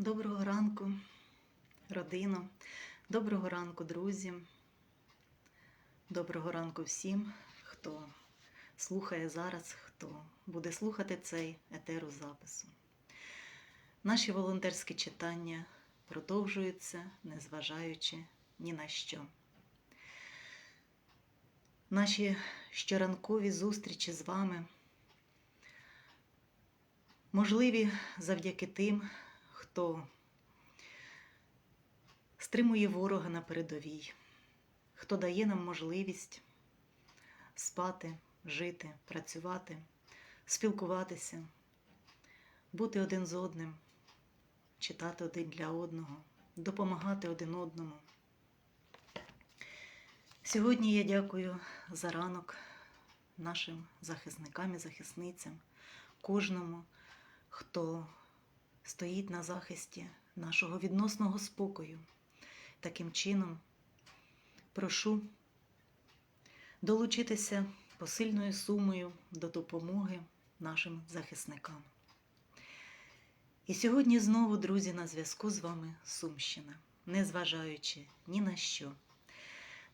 Доброго ранку, родино, доброго ранку, друзі. Доброго ранку всім, хто слухає зараз, хто буде слухати цей етеру запису. Наші волонтерські читання продовжуються, незважаючи ні на що. Наші щоранкові зустрічі з вами можливі завдяки тим, хто стримує ворога на передовій, хто дає нам можливість спати, жити, працювати, спілкуватися, бути один з одним, читати один для одного, допомагати один одному. Сьогодні я дякую за ранок нашим захисникам і захисницям, кожному, хто стоїть на захисті нашого відносного спокою. Таким чином, прошу долучитися посильною сумою до допомоги нашим захисникам. І сьогодні знову, друзі, на зв'язку з вами Сумщина, незважаючи ні на що,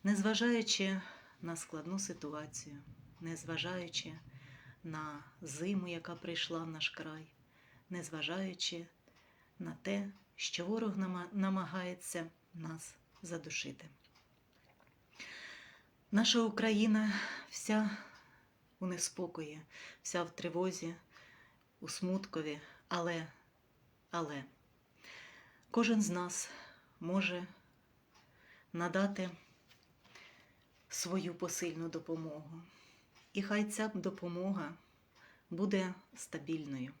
незважаючи на складну ситуацію, незважаючи на зиму, яка прийшла в наш край, незважаючи на те, що ворог намагається нас задушити. Наша Україна вся у неспокої, вся в тривозі, у смуткові, але, але кожен з нас може надати свою посильну допомогу. І хай ця допомога буде стабільною.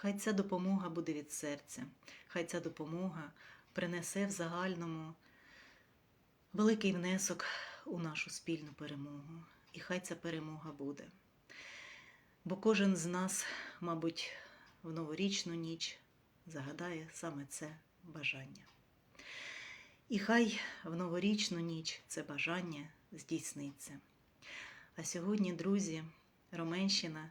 Хай ця допомога буде від серця, хай ця допомога принесе в загальному великий внесок у нашу спільну перемогу. І хай ця перемога буде. Бо кожен з нас, мабуть, в новорічну ніч загадає саме це бажання. І хай в новорічну ніч це бажання здійсниться. А сьогодні, друзі, Роменщина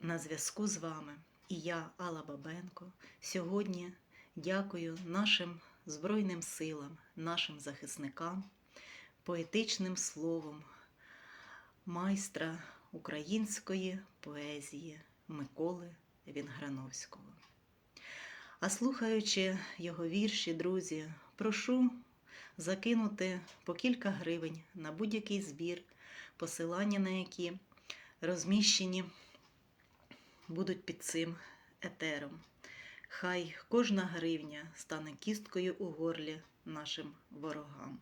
на зв'язку з вами. І я, Алла Бабенко, сьогодні дякую нашим Збройним силам, нашим захисникам, поетичним словом майстра української поезії Миколи Вінграновського. А слухаючи його вірші, друзі, прошу закинути по кілька гривень на будь-який збір, посилання на які розміщені будуть під цим етером. Хай кожна гривня стане кісткою у горлі нашим ворогам.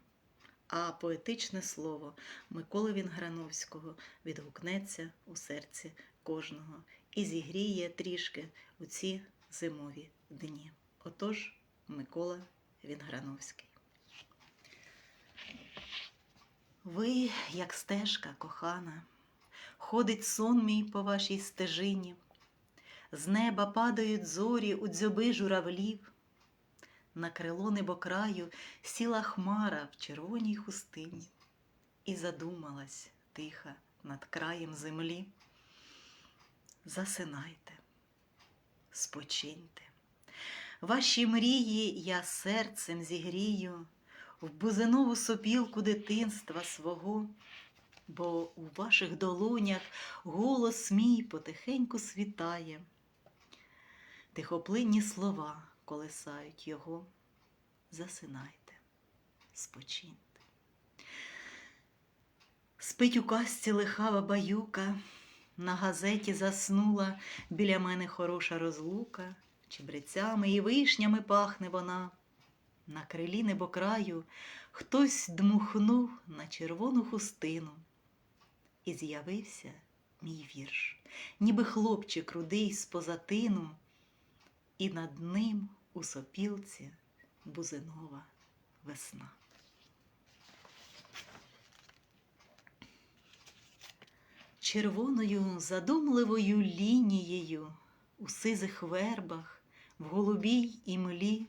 А поетичне слово Миколи Вінграновського відгукнеться у серці кожного і зігріє трішки у ці зимові дні. Отож, Микола Вінграновський. Ви, як стежка кохана, ходить сон мій по вашій стежині, з неба падають зорі у дзьоби журавлів, на крило небокраю сіла хмара в червоній хустині і задумалась тиха над краєм землі. Засинайте, спочиньте, ваші мрії я серцем зігрію в бузинову сопілку дитинства свого бо у ваших долонях голос мій потихеньку світає, тихоплинні слова колесають його. Засинайте, спочиньте. Спить у казці лихава баюка, на газеті заснула біля мене хороша розлука, чебрецями і вишнями пахне вона. На крилі небокраю хтось дмухнув на червону хустину. І з'явився мій вірш, ніби хлопчик рудий з позатину, і над ним у сопілці бузинова весна. Червоною задумливою лінією у сизих вербах, в голубій імлі,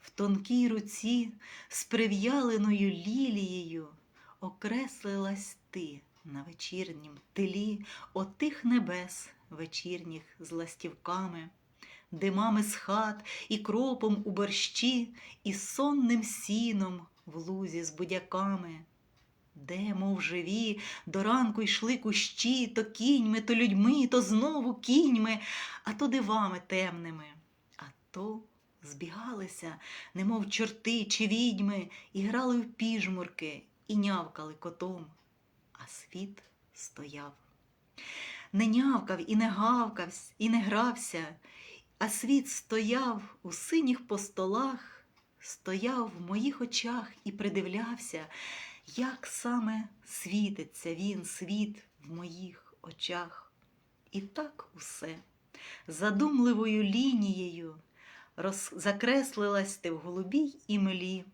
в тонкій руці з прив'яленою лілією окреслилась ти на вечірнім тилі отих небес вечірніх з ластівками, димами з хат, і кропом у борщі, і сонним сіном в лузі з будяками. Де, мов живі, до ранку йшли кущі, то кіньми, то людьми, то знову кіньми, а то дивами темними, а то збігалися, немов чорти чи відьми, і грали в піжмурки, і нявкали котом, а світ стояв. Не нявкав і не гавкав, і не грався, а світ стояв у синіх постолах, стояв в моїх очах і придивлявся, як саме світиться він, світ в моїх очах. І так усе задумливою лінією роз... закреслилась ти в голубій імлі,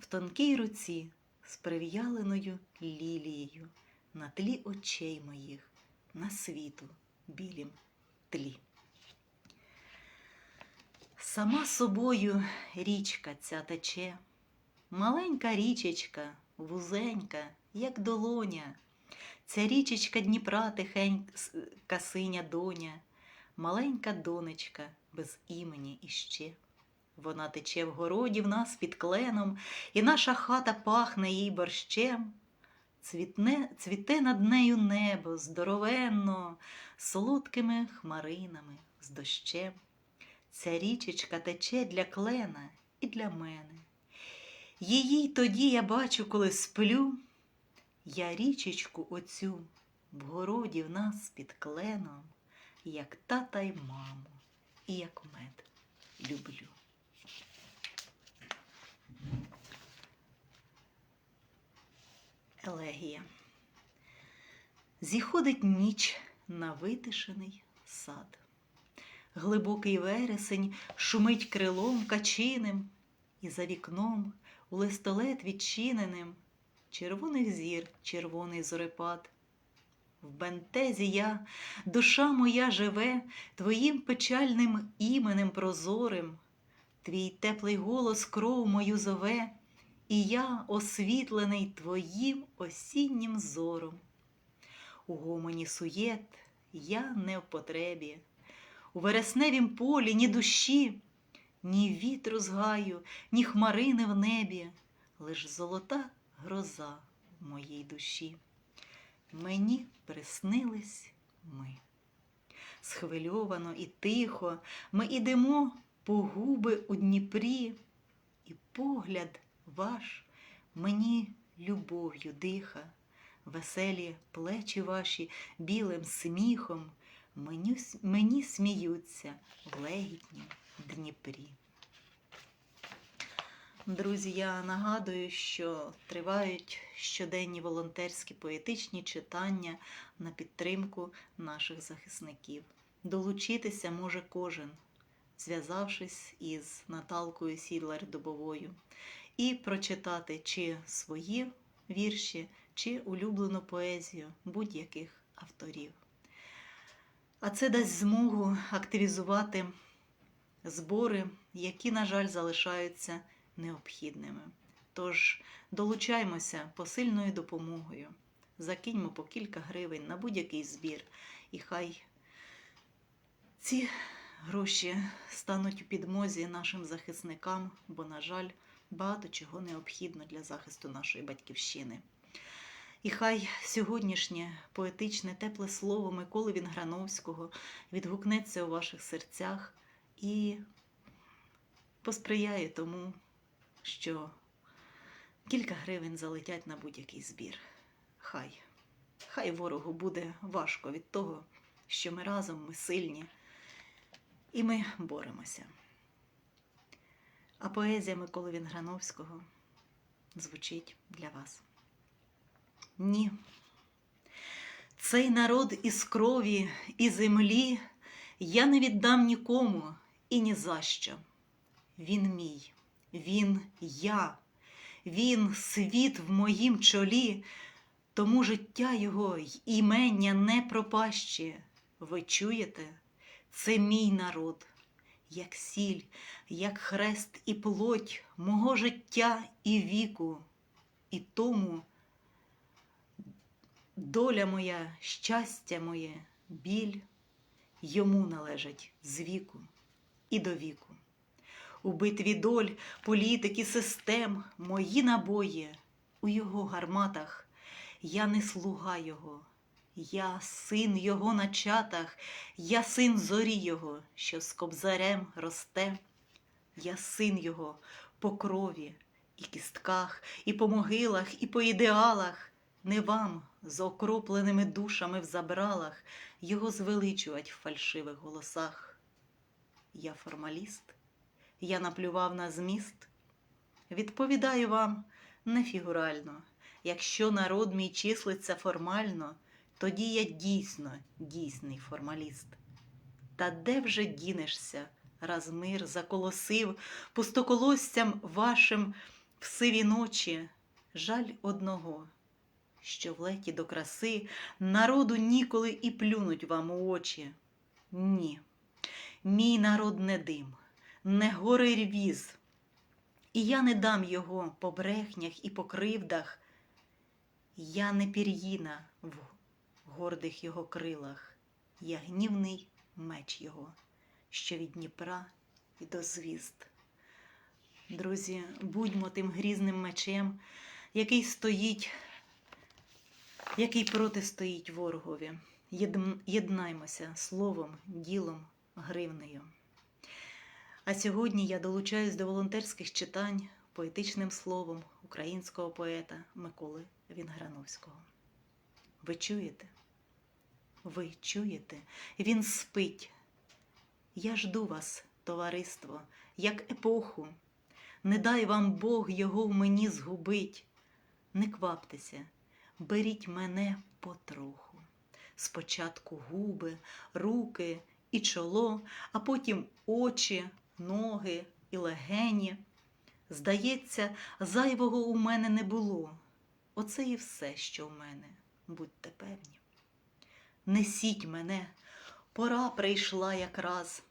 в тонкій руці з прив'яленою лілією на тлі очей моїх, на світу білім тлі. Сама собою річка ця тече, маленька річечка, вузенька, як долоня. Ця річечка Дніпра тихенька синя доня, маленька донечка без імені іще. Вона тече в городі в нас під кленом, і наша хата пахне їй борщем. Цвітне, цвіте над нею небо здоровенно, солодкими хмаринами з дощем. Ця річечка тече для клена і для мене. Її тоді я бачу, коли сплю. Я річечку оцю в городі в нас під кленом, як тата й маму, і як мед люблю. Елегія. Зіходить ніч на витишений сад. Глибокий вересень шумить крилом качиним, і за вікном у листолет відчиненим червоних зір червоний зорепад. В бентезі я, душа моя живе твоїм печальним іменем прозорим, твій теплий голос кров мою зове, і я освітлений твоїм осіннім зором. У гомоні суєт я не в потребі, у вересневім полі ні душі, ні вітру з гаю, ні хмарини в небі, лиш золота гроза в моїй душі. Мені приснились ми. Схвильовано і тихо ми ідемо по губи у Дніпрі, і погляд ваш мені любов'ю диха, веселі плечі ваші білим сміхом мені, мені сміються в легітнім Дніпрі. Друзі, я нагадую, що тривають щоденні волонтерські поетичні читання на підтримку наших захисників. Долучитися може кожен, зв'язавшись із Наталкою Сідлер Дубовою, і прочитати чи свої вірші, чи улюблену поезію будь-яких авторів. А це дасть змогу активізувати збори, які, на жаль, залишаються необхідними. Тож долучаймося посильною допомогою, закиньмо по кілька гривень на будь-який збір, і хай ці гроші стануть у підмозі нашим захисникам, бо, на жаль, багато чого необхідно для захисту нашої батьківщини. І хай сьогоднішнє поетичне тепле слово Миколи Вінграновського відгукнеться у ваших серцях і посприяє тому, що кілька гривень залетять на будь-який збір. Хай, хай ворогу буде важко від того, що ми разом, ми сильні, і ми боремося. А поезія Миколи Вінграновського звучить для вас. Ні. Цей народ із крові і землі я не віддам нікому і ні за що. Він мій, він я, він світ в моїм чолі, тому життя його й імення не пропащі. Ви чуєте? Це мій народ, як сіль, як хрест і плоть мого життя і віку, і тому доля моя, щастя моє, біль йому належать з віку і до віку. У битві доль, політики, систем мої набої у його гарматах. Я не слуга його, я син його на чатах, я син зорі його, що з кобзарем росте. Я син його по крові і кістках, і по могилах, і по ідеалах. Не вам з окропленими душами в забралах його звеличувать в фальшивих голосах. Я формаліст, я наплював на зміст. Відповідаю вам не фігурально. Якщо народ мій числиться формально, тоді я дійсно дійсний формаліст. Та де вже дінешся, раз мир заколосив пустоколоссям вашим в сиві ночі? Жаль одного, що в леті до краси народу ніколи і плюнуть вам у очі. Ні, мій народ не дим, не гори рвіз, і я не дам його по брехнях і по кривдах. Я не пір'їна в гордих його крилах, я гнівний меч його, що від Дніпра і до звізд. Друзі, будьмо тим грізним мечем, який стоїть, який протистоїть ворогові. Єднаймося словом, ділом, гривнею. А сьогодні я долучаюсь до волонтерських читань поетичним словом українського поета Миколи Вінграновського. Ви чуєте? Ви чуєте? Він спить. Я жду вас, товариство, як епоху. Не дай вам Бог його в мені згубить. Не кваптеся, беріть мене потроху. Спочатку губи, руки і чоло, а потім очі, ноги і легені. Здається, зайвого у мене не було. Оце і все, що в мене, будьте певні. Несіть мене, пора прийшла якраз.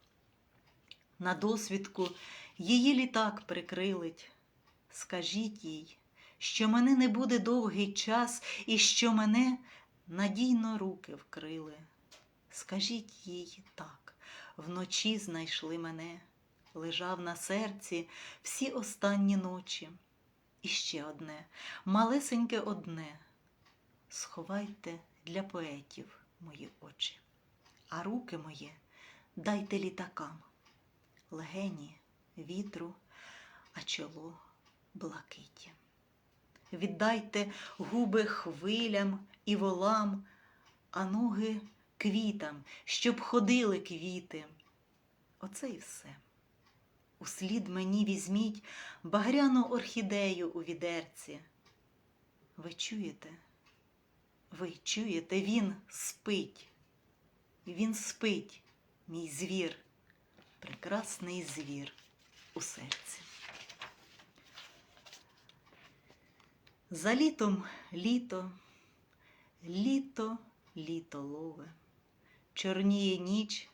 На досвідку її літак прикрилить. Скажіть їй, що мене не буде довгий час і що мене надійно руки вкрили. Скажіть їй так, вночі знайшли мене, лежав на серці всі останні ночі. І ще одне, малесеньке одне. Сховайте для поетів мої очі, а руки мої дайте літакам, легені вітру, а чоло блакиті. Віддайте губи хвилям і волам, а ноги квітам, щоб ходили квіти. Оце і все. Услід мені візьміть багряну орхідею у відерці. Ви чуєте? Ви чуєте, він спить. Він спить, мій звір, прекрасний звір у серці. За літом літо, літо, літо лове, чорніє ніч,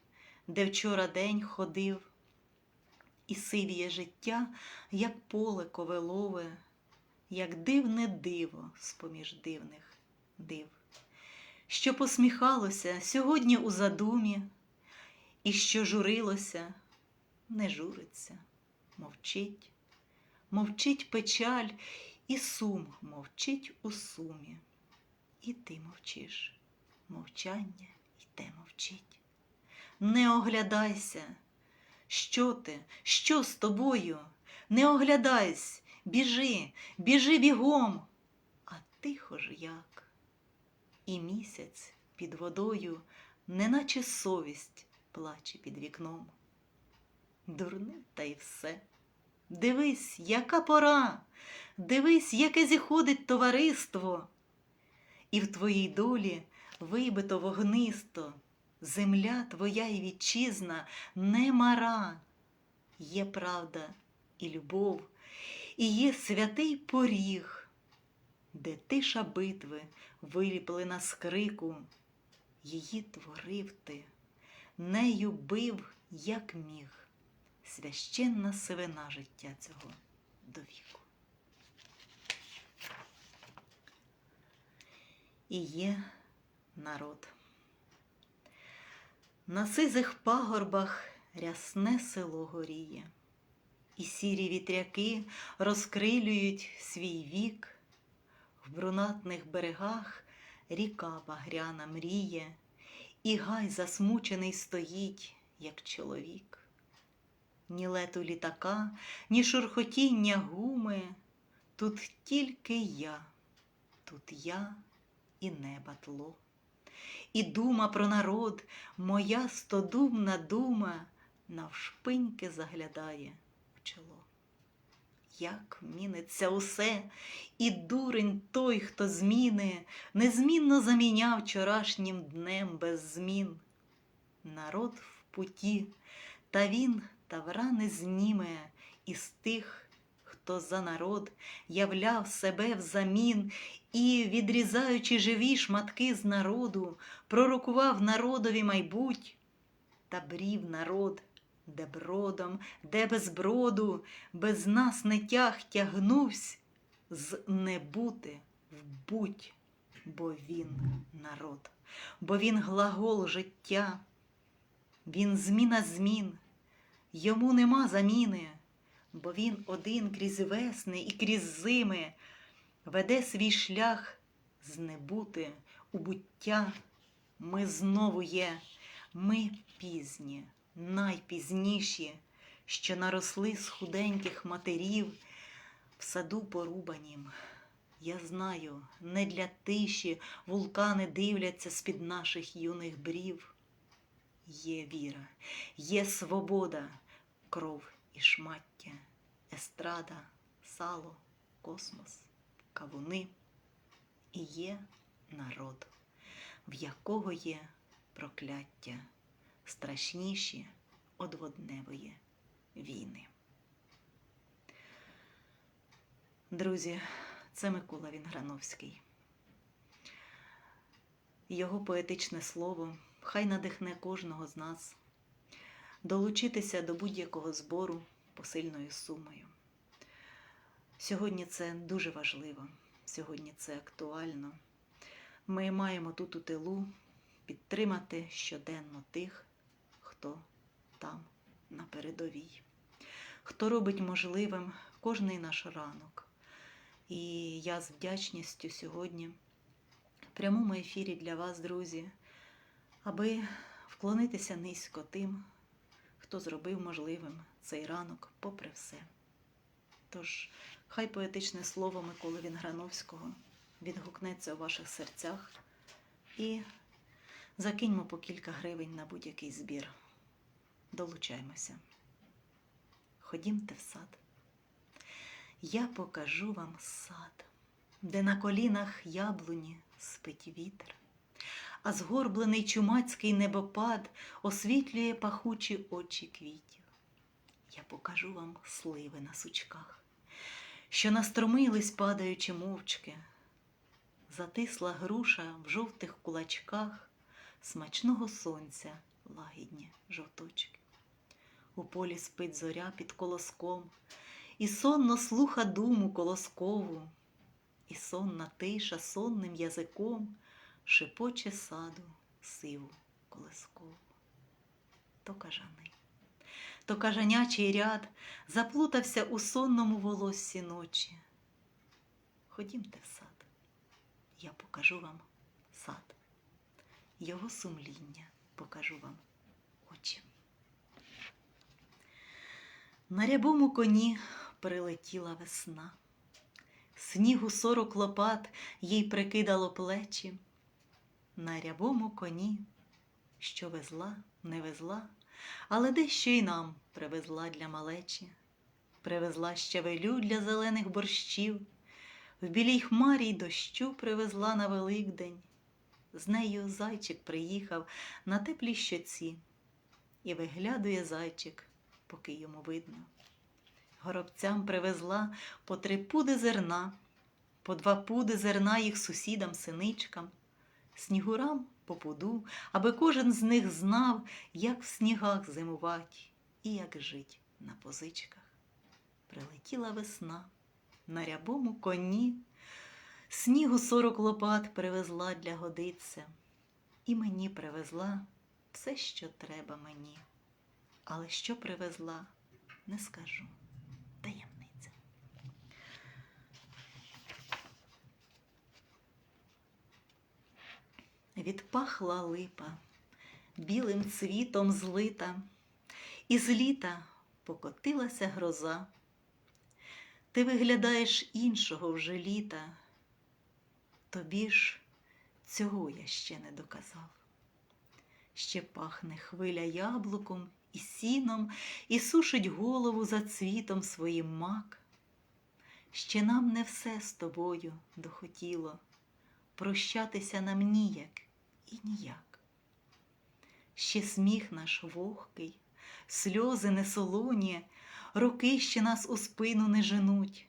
де вчора день ходив, і сивіє життя, як поле ковилове, як дивне диво з-поміж дивних див, що посміхалося сьогодні у задумі, і що журилося, не журиться, мовчить, мовчить печаль, і сум мовчить у сумі. І ти мовчиш, мовчання й те мовчить. Не оглядайся, що ти, що з тобою? Не оглядайся, біжи, біжи бігом, а тихо ж як. І місяць під водою, неначе совість плаче під вікном. Дурне та й все. Дивись, яка пора, дивись, яке зіходить товариство, і в твоїй долі вибито вогнисто, земля твоя і вітчизна не мара, є правда і любов, і є святий поріг, де тиша битви виліплена з крику, її творив ти, нею бив, як міг священна сивина життя цього до віку. І є народ. На сизих пагорбах рясне село горіє, і сірі вітряки розкрилюють свій вік, в брунатних берегах ріка багряна мріє, і гай засмучений стоїть, як чоловік. Ні лету літака, ні шурхотіння гуми, тут тільки я, тут я і неба тло. І дума про народ, моя стодумна дума, навшпиньки заглядає в чоло. Як міниться усе, і дурень той, хто зміни, незмінно заміняв вчорашнім днем без змін. Народ в путі, та він тавра не зніме із тих, хто за народ являв себе взамін і, відрізаючи живі шматки з народу, пророкував народові майбуть, та брів народ, де бродом, де без броду, без нас не тяг тягнувсь з не бути в будь, бо він народ, бо він глагол життя, він зміна змін, йому нема заміни, бо він один крізь весни і крізь зими веде свій шлях з небути у буття. Ми знову є, ми пізні, найпізніші, що наросли з худеньких матерів в саду порубанім. Я знаю, не для тиші вулкани дивляться з-під наших юних брів. Є віра, є свобода, кров і шмаття, естрада, сало, космос, кавуни. І є народ, в якого є прокляття, страшніші од водневої війни. Друзі, це Микола Вінграновський. Його поетичне слово хай надихне кожного з нас долучитися до будь-якого збору посильною сумою. Сьогодні це дуже важливо, сьогодні це актуально. Ми маємо тут у тилу підтримати щоденно тих, хто там на передовій, хто робить можливим кожний наш ранок. І я з вдячністю сьогодні в прямому ефірі для вас, друзі, аби вклонитися низько тим, хто зробив можливим цей ранок попри все. Тож, хай поетичне слово Миколи Вінграновського відгукнеться у ваших серцях і закиньмо по кілька гривень на будь-який збір. Долучаймося. Ходімте в сад. Я покажу вам сад, де на колінах яблуні спить вітер, а згорблений чумацький небопад освітлює пахучі очі квітів. Я покажу вам сливи на сучках, що настромились, падаючи мовчки, затисла груша в жовтих кулачках смачного сонця лагідні жовточки. У полі спить зоря під колоском, і сонно слуха думу колоскову, і сонна тиша сонним язиком шепоче саду сиву колескову. То кажани, то кажанячий ряд заплутався у сонному волоссі ночі. Ходімте в сад, я покажу вам сад, його сумління покажу вам очі. На рябому коні прилетіла весна, снігу сорок лопат їй прикидало плечі. На рябому коні, що везла, не везла, але дещо й нам привезла для малечі, привезла щавелю для зелених борщів, в білій хмарі й дощу привезла на Великдень. З нею зайчик приїхав на теплій щоці, і виглядує зайчик, поки йому видно. Горобцям привезла по три пуди зерна, по два пуди зерна їх сусідам, синичкам, снігурам по пуду, аби кожен з них знав, як в снігах зимувать і як жить на позичках. Прилетіла весна на рябому коні, снігу сорок лопат привезла для годиця, і мені привезла все, що треба мені. Але що привезла, не скажу. Відпахла липа, білим цвітом злита, і з літа покотилася гроза. Ти виглядаєш іншого вже літа, тобі ж цього я ще не доказав. Ще пахне хвиля яблуком і сіном, і сушить голову за цвітом своїм мак. Ще нам не все з тобою дохотіло, прощатися нам ніяк і ніяк. Ще сміх наш вогкий, сльози не солоні, роки ще нас у спину не женуть.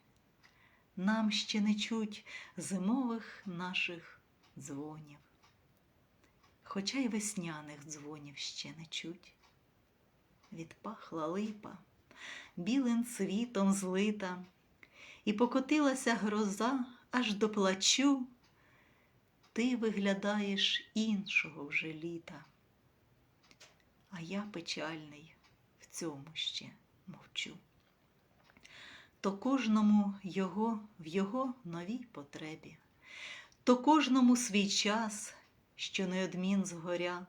Нам ще не чуть зимових наших дзвонів, хоча й весняних дзвонів ще не чуть. Відпахла липа, білим цвітом злита, і покотилася гроза аж до плачу. Ти виглядаєш іншого вже літа, а я печальний в цьому ще мовчу. То кожному його в його новій потребі, то кожному свій час, що неодмін згоря,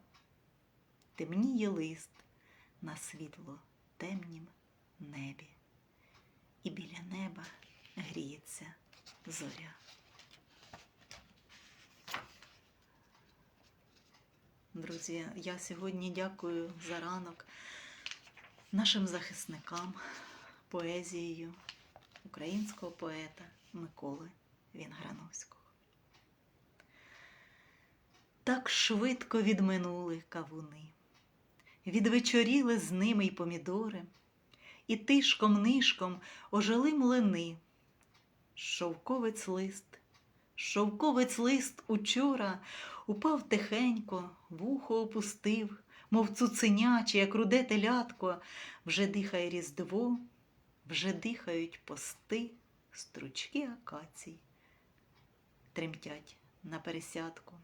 темніє лист на світло темнім небі, і біля неба гріється зоря. Друзі, я сьогодні дякую за ранок нашим захисникам поезією українського поета Миколи Вінграновського. Так швидко відминули кавуни, відвечоріли з ними й помідори, і тишком нишком ожили млини. Шовковець лист, шовковець лист учора упав тихенько, вухо опустив, мов цуценяче, як руде телятко, вже дихає різдво, вже дихають пости, стручки акацій, тремтять на пересядку.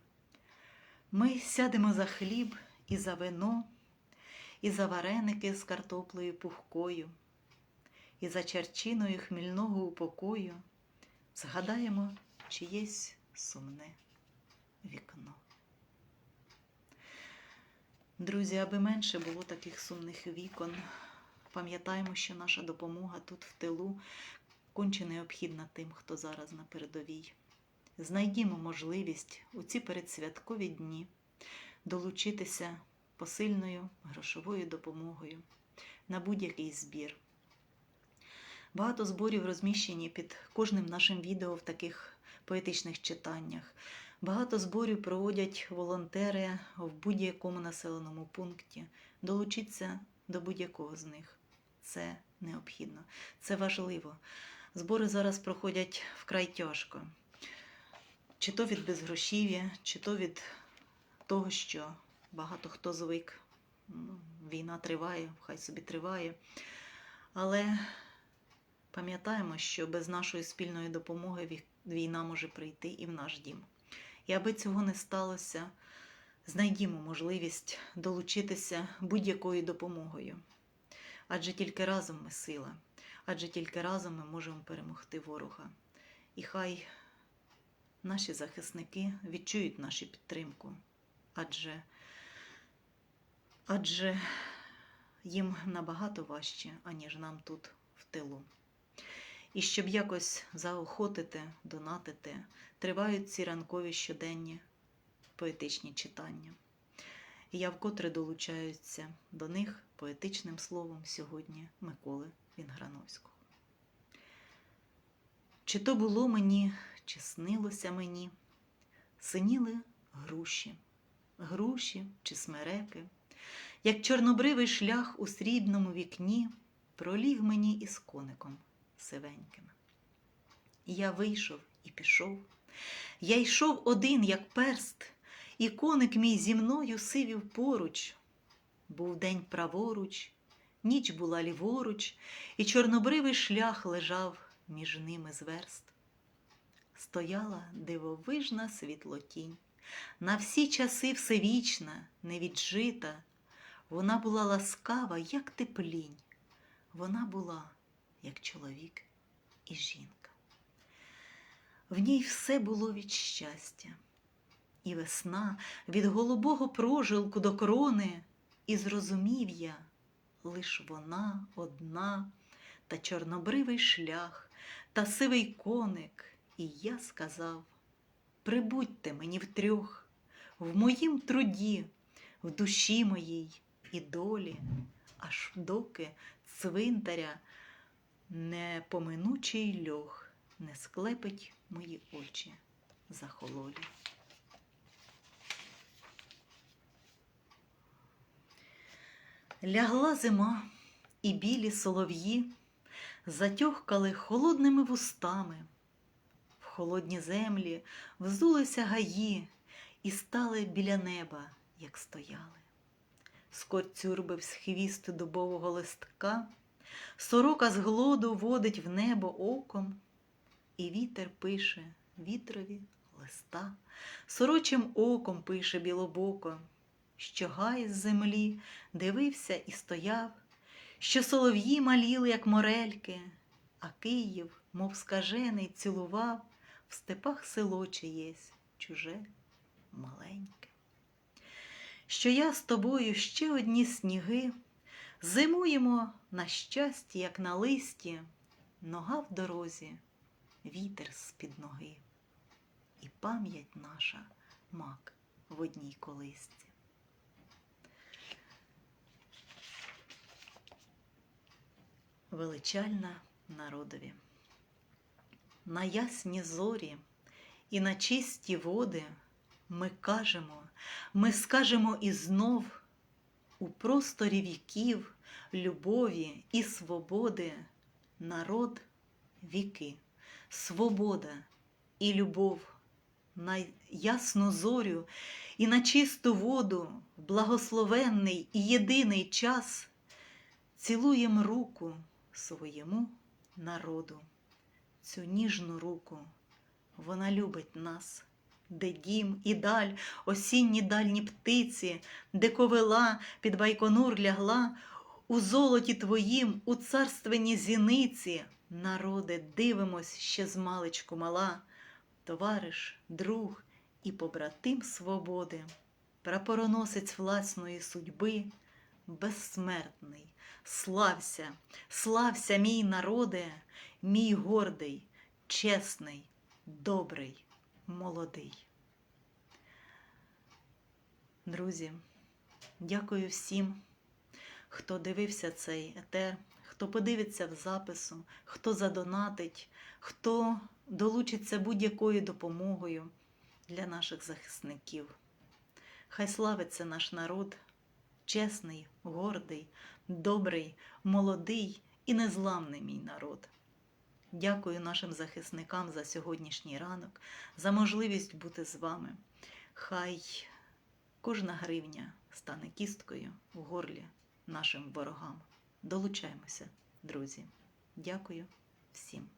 Ми сядемо за хліб і за вино, і за вареники з картоплею пухкою, і за черчиною хмільного упокою. Згадаємо чиєсь сумне вікно. Друзі, аби менше було таких сумних вікон, пам'ятаємо, що наша допомога тут в тилу конче необхідна тим, хто зараз на передовій. Знайдімо можливість у ці передсвяткові дні долучитися посильною грошовою допомогою на будь-який збір. Багато зборів розміщені під кожним нашим відео в таких поетичних читаннях. Багато зборів проводять волонтери в будь-якому населеному пункті. Долучіться до будь-якого з них. Це необхідно, це важливо. Збори зараз проходять вкрай тяжко. Чи то від безгрошів'я, чи то від того, що багато хто звик. Ну, Війна триває, хай собі триває. Але пам'ятаємо, що без нашої спільної допомоги війна може прийти і в наш дім. І аби цього не сталося, знайдімо можливість долучитися будь-якою допомогою. Адже тільки разом ми сила, адже тільки разом ми можемо перемогти ворога. І хай наші захисники відчують нашу підтримку, адже, адже їм набагато важче, аніж нам тут в тилу. І щоб якось заохотити, донатити, тривають ці ранкові щоденні поетичні читання. І я вкотре долучаюся до них поетичним словом сьогодні Миколи Вінграновського. Чи то було мені, чи снилося мені, синіли груші, груші чи смереки, як чорнобривий шлях у срібному вікні проліг мені із коником сивеньким. Я вийшов і пішов. Я йшов один, як перст, і коник мій зі мною сивів поруч. Був день праворуч, ніч була ліворуч, і чорнобривий шлях лежав між ними зверст. Стояла дивовижна світлотінь на всі часи всевічна, невіджита, вона була ласкава, як теплінь, вона була, як чоловік і жінка. В ній все було від щастя, і весна від голубого прожилку до крони, і зрозумів я, лиш вона одна, та чорнобривий шлях, та сивий коник, і я сказав: прибудьте мені втрьох, в моїм труді, в душі моїй і долі, аж доки цвинтаря непоминучий льох не склепить мої очі захололі. Лягла зима, і білі солов'ї затьохкали холодними вустами. В холодні землі взулися гаї і стали біля неба, як стояли. Скорцюрбив хвіст дубового листка, сорока з глоду водить в небо оком, і вітер пише вітрові листа, сорочим оком пише білобоко, що гай з землі дивився і стояв, що солов'ї маліли, як морельки, а Київ, мов скажений, цілував в степах село чиєсь чуже маленьке. Що я з тобою ще одні сніги, зимуємо на щасті, як на листі, нога в дорозі, вітер з-під ноги, і пам'ять наша мак в одній колисці. Величальна народові. На ясні зорі і на чисті води ми кажемо, ми скажемо і знов у просторі віків, любові і свободи народ віки, свобода і любов на ясну зорю і на чисту воду, в благословенний і єдиний час цілуєм руку своєму народу. Цю ніжну руку вона любить нас, де дім і даль, осінні дальні птиці, де ковила під байконур лягла, у золоті твоїм, у царственні зіниці, народе, дивимось ще з мала, товариш, друг і побратим свободи, прапороносець власної судьби, безсмертний. Слався, слався, мій народе, мій гордий, чесний, добрий, молодий. Друзі, дякую всім, хто дивився цей етер, хто подивиться в запису, хто задонатить, хто долучиться будь-якою допомогою для наших захисників. Хай славиться наш народ, чесний, гордий, добрий, молодий і незламний мій народ. Дякую нашим захисникам за сьогоднішній ранок, за можливість бути з вами. Хай кожна гривня стане кісткою в горлі нашим ворогам. Долучаємося, друзі. Дякую всім.